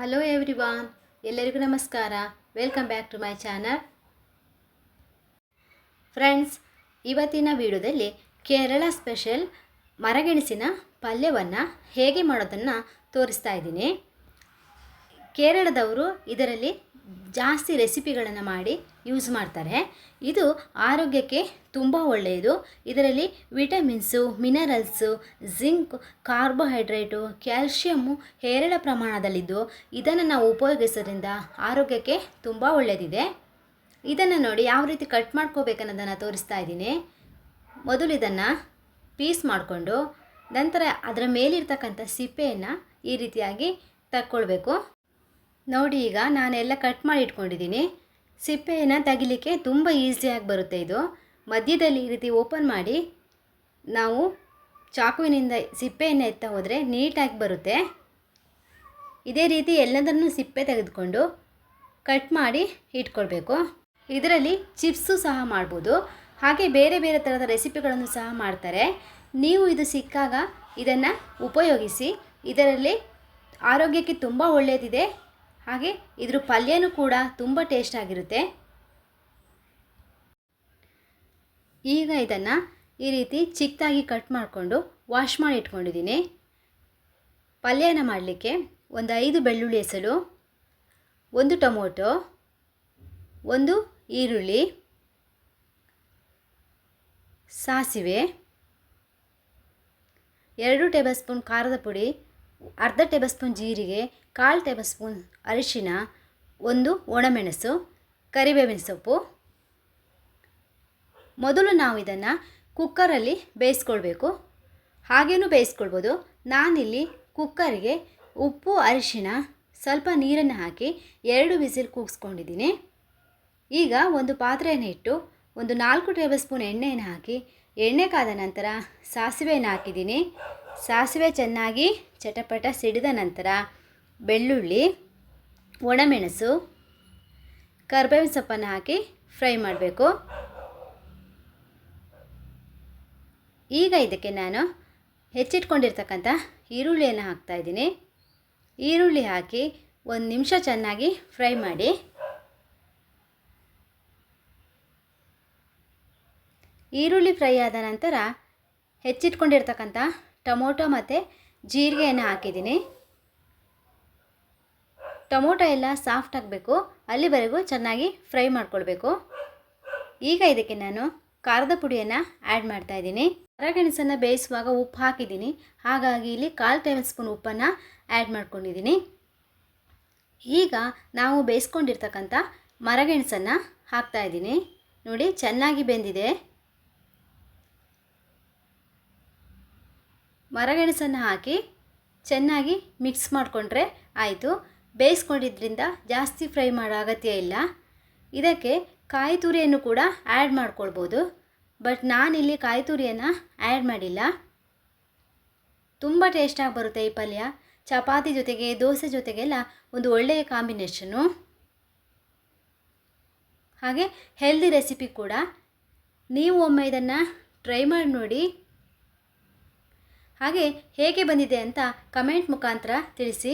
Hello everyone ಎಲ್ಲರಿಗೂ ನಮಸ್ಕಾರ. Welcome back to my channel friends ಇವತ್ತಿನ ವಿಡಿಯೋದಲ್ಲಿ ಕೇರಳ ಸ್ಪೆಷಲ್ ಮರಗೆಣಸಿನ ಪಲ್ಯವನ್ನು ಹೇಗೆ ಮಾಡೋದನ್ನು ತೋರಿಸ್ತಾ ಇದ್ದೀನಿ. ಕೇರಳದವರು ಇದರಲ್ಲಿ ಜಾಸ್ತಿ ರೆಸಿಪಿಗಳನ್ನು ಮಾಡಿ ಯೂಸ್ ಮಾಡ್ತಾರೆ. ಇದು ಆರೋಗ್ಯಕ್ಕೆ ತುಂಬ ಒಳ್ಳೆಯದು. ಇದರಲ್ಲಿ vitamins, minerals, zinc, carbohydrate, calcium ಹೇರಳ ಪ್ರಮಾಣದಲ್ಲಿದ್ದು ಇದನ್ನು ನಾವು ಉಪಯೋಗಿಸೋದ್ರಿಂದ ಆರೋಗ್ಯಕ್ಕೆ ತುಂಬ ಒಳ್ಳೆಯದಿದೆ ಇದನ್ನು ನೋಡಿ ಯಾವ ರೀತಿ ಕಟ್ ಮಾಡ್ಕೋಬೇಕನ್ನೋದನ್ನು ತೋರಿಸ್ತಾ ಇದ್ದೀನಿ. ಮೊದಲು ಇದನ್ನು ಪೀಸ್ ಮಾಡಿಕೊಂಡು ನಂತರ ಅದರ ಮೇಲಿರ್ತಕ್ಕಂಥ ಸಿಪ್ಪೆಯನ್ನು ಈ ರೀತಿಯಾಗಿ ತಕ್ಕೊಳ್ಬೇಕು. ನೋಡಿ ಈಗ ನಾನೆಲ್ಲ ಕಟ್ ಮಾಡಿ ಇಟ್ಕೊಂಡಿದ್ದೀನಿ ಸಿಪ್ಪೆಯನ್ನು ತೆಗಿಲಿಕ್ಕೆ ತುಂಬ ಈಸಿಯಾಗಿ ಬರುತ್ತೆ ಇದು. ಮಧ್ಯದಲ್ಲಿ ಈ ರೀತಿ ಓಪನ್ ಮಾಡಿ ನಾವು ಚಾಕುವಿನಿಂದ ಸಿಪ್ಪೆಯನ್ನು ಎತ್ತ ಹೋದರೆ ನೀಟಾಗಿ ಬರುತ್ತೆ. ಇದೇ ರೀತಿ ಎಲ್ಲದನ್ನು ಸಿಪ್ಪೆ ತೆಗೆದುಕೊಂಡು ಕಟ್ ಮಾಡಿ ಇಟ್ಕೊಳ್ಬೇಕು. ಇದರಲ್ಲಿ ಚಿಪ್ಸು ಸಹ ಮಾಡ್ಬೋದು. ಹಾಗೆ ಬೇರೆ ಬೇರೆ ಥರದ ರೆಸಿಪಿಗಳನ್ನು ಸಹ ಮಾಡ್ತಾರೆ. ನೀವು ಇದು ಸಿಕ್ಕಾಗ ಇದನ್ನು ಉಪಯೋಗಿಸಿ, ಇದರಲ್ಲಿ ಆರೋಗ್ಯಕ್ಕೆ ತುಂಬ ಒಳ್ಳೆಯದಿದೆ ಹಾಗೆ ಇದ್ರ ಪಲ್ಯನೂ ಕೂಡ ತುಂಬ ಟೇಸ್ಟ್ ಆಗಿರುತ್ತೆ. ಈಗ ಇದನ್ನು ಈ ರೀತಿ ಚಿಕ್ಕದಾಗಿ ಕಟ್ ಮಾಡಿಕೊಂಡು ವಾಶ್ ಮಾಡಿ ಇಟ್ಕೊಂಡಿದ್ದೀನಿ. ಪಲ್ಯನ ಮಾಡಲಿಕ್ಕೆ ಒಂದು ಐದು ಬೆಳ್ಳುಳ್ಳಿ ಹೆಸಲು ಒಂದು ಟೊಮೊಟೊ, ಒಂದು ಈರುಳ್ಳಿ, ಸಾಸಿವೆ, ಎರಡು ಟೇಬಲ್ ಸ್ಪೂನ್ ಖಾರದ ಪುಡಿ ಅರ್ಧ ಟೇಬಲ್ ಸ್ಪೂನ್ ಜೀರಿಗೆ, ಕಾಲು ಟೇಬಲ್ ಸ್ಪೂನ್ ಅರಿಶಿನ, ಒಂದು ಒಣಮೆಣಸು, ಕರಿಬೇವಿನ ಸೊಪ್ಪು. ಮೊದಲು ನಾವು ಇದನ್ನು ಕುಕ್ಕರಲ್ಲಿ ಬೇಯಿಸ್ಕೊಳ್ಬೇಕು. ಹಾಗೇನೂ ಬೇಯಿಸ್ಕೊಳ್ಬೋದು. ನಾನಿಲ್ಲಿ ಕುಕ್ಕರಿಗೆ ಉಪ್ಪು, ಅರಿಶಿನ, ಸ್ವಲ್ಪ ನೀರನ್ನು ಹಾಕಿ ಎರಡು ವಿಸಿಲ್ ಕೂಗಿಸ್ಕೊಂಡಿದ್ದೀನಿ. ಈಗ ಒಂದು ಪಾತ್ರೆಯನ್ನು ಇಟ್ಟು ಒಂದು ನಾಲ್ಕು ಟೇಬಲ್ ಸ್ಪೂನ್ ಎಣ್ಣೆಯನ್ನು ಹಾಕಿ ಎಣ್ಣೆ ಕಾದ ನಂತರ ಸಾಸಿವೆಯನ್ನು ಹಾಕಿದ್ದೀನಿ. ಸಾಸಿವೆ ಚೆನ್ನಾಗಿ ಚಟಪಟ ಸಿಡಿದ ನಂತರ ಬೆಳ್ಳುಳ್ಳಿ, ಒಣಮೆಣಸು, ಕರ್ಬೇವಿನ ಸೊಪ್ಪನ್ನು ಹಾಕಿ ಫ್ರೈ ಮಾಡಬೇಕು. ಈಗ ಇದಕ್ಕೆ ನಾನು ಹೆಚ್ಚಿಟ್ಕೊಂಡಿರ್ತಕ್ಕಂಥ ಈರುಳ್ಳಿಯನ್ನು ಹಾಕ್ತಾಯಿದ್ದೀನಿ ಈರುಳ್ಳಿ ಹಾಕಿ ಒಂದು ನಿಮಿಷ ಚೆನ್ನಾಗಿ ಫ್ರೈ ಮಾಡಿ. ಈರುಳ್ಳಿ ಫ್ರೈ ಆದ ನಂತರ ಹೆಚ್ಚಿಟ್ಕೊಂಡಿರ್ತಕ್ಕಂಥ ಟೊಮೊಟೊ ಮತ್ತು ಜೀರಿಗೆಯನ್ನು ಹಾಕಿದ್ದೀನಿ. ಟೊಮೊಟೊ ಎಲ್ಲ ಸಾಫ್ಟ್ ಆಗಬೇಕು. ಅಲ್ಲಿವರೆಗೂ ಚೆನ್ನಾಗಿ ಫ್ರೈ ಮಾಡ್ಕೊಳ್ಬೇಕು. ಈಗ ಇದಕ್ಕೆ ನಾನು ಖಾರದ ಪುಡಿಯನ್ನು ಆ್ಯಡ್ ಮಾಡ್ತಾಯಿದ್ದೀನಿ ಮರಗೆಣಸನ್ನು ಬೇಯಿಸುವಾಗ ಉಪ್ಪು ಹಾಕಿದ್ದೀನಿ. ಹಾಗಾಗಿ ಇಲ್ಲಿ ಕಾಲು ಟೇಬಲ್ ಸ್ಪೂನ್ ಉಪ್ಪನ್ನು ಆ್ಯಡ್ ಮಾಡ್ಕೊಂಡಿದ್ದೀನಿ. ಈಗ ನಾವು ಬೇಯಿಸ್ಕೊಂಡಿರ್ತಕ್ಕಂಥ ಮರಗೆಣಸನ್ನು ಹಾಕ್ತಾಯಿದ್ದೀನಿ ನೋಡಿ, ಚೆನ್ನಾಗಿ ಬೆಂದಿದೆ. ಮರಗೆಣಸನ್ನು ಹಾಕಿ ಚೆನ್ನಾಗಿ ಮಿಕ್ಸ್ ಮಾಡಿಕೊಂಡ್ರೆ ಆಯಿತು. ಬೇಯಿಸ್ಕೊಂಡಿದ್ದರಿಂದ ಜಾಸ್ತಿ ಫ್ರೈ ಮಾಡೋ ಅಗತ್ಯ ಇಲ್ಲ. ಇದಕ್ಕೆ ಕಾಯಿ ತುರಿಯನ್ನು ಕೂಡ ಆ್ಯಡ್ ಮಾಡ್ಕೊಳ್ಬೋದು. ಬಟ್ ನಾನಿಲ್ಲಿ ಕಾಯಿ ತುರಿಯನ್ನು ಆ್ಯಡ್ ಮಾಡಿಲ್ಲ. ತುಂಬ ಟೇಸ್ಟಾಗಿ ಬರುತ್ತೆ ಈ ಪಲ್ಯ. ಚಪಾತಿ ಜೊತೆಗೆ, ದೋಸೆ ಜೊತೆಗೆಲ್ಲ ಒಂದು ಒಳ್ಳೆಯ ಕಾಂಬಿನೇಷನ್ನು. ಹಾಗೆ ಹೆಲ್ದಿ ರೆಸಿಪಿ ಕೂಡ. ನೀವು ಒಮ್ಮೆ ಇದನ್ನು ಟ್ರೈ ಮಾಡಿ ನೋಡಿ. ಹಾಗೆ ಹೇಗೆ ಬಂದಿದೆ ಅಂತ ಕಮೆಂಟ್ ಮುಖಾಂತರ ತಿಳಿಸಿ.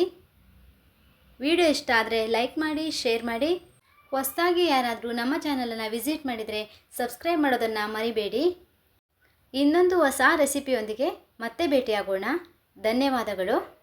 ವಿಡಿಯೋ ಇಷ್ಟ ಆದರೆ ಲೈಕ್ ಮಾಡಿ, ಶೇರ್ ಮಾಡಿ. ಹೊಸದಾಗಿ ಯಾರಾದರೂ ನಮ್ಮ ಚಾನಲನ್ನು ವಿಸಿಟ್ ಮಾಡಿದರೆ ಸಬ್ಸ್ಕ್ರೈಬ್ ಮಾಡೋದನ್ನು ಮರಿಬೇಡಿ. ಇನ್ನೊಂದು ಹೊಸ ರೆಸಿಪಿಯೊಂದಿಗೆ ಮತ್ತೆ ಭೇಟಿಯಾಗೋಣ. ಧನ್ಯವಾದಗಳು.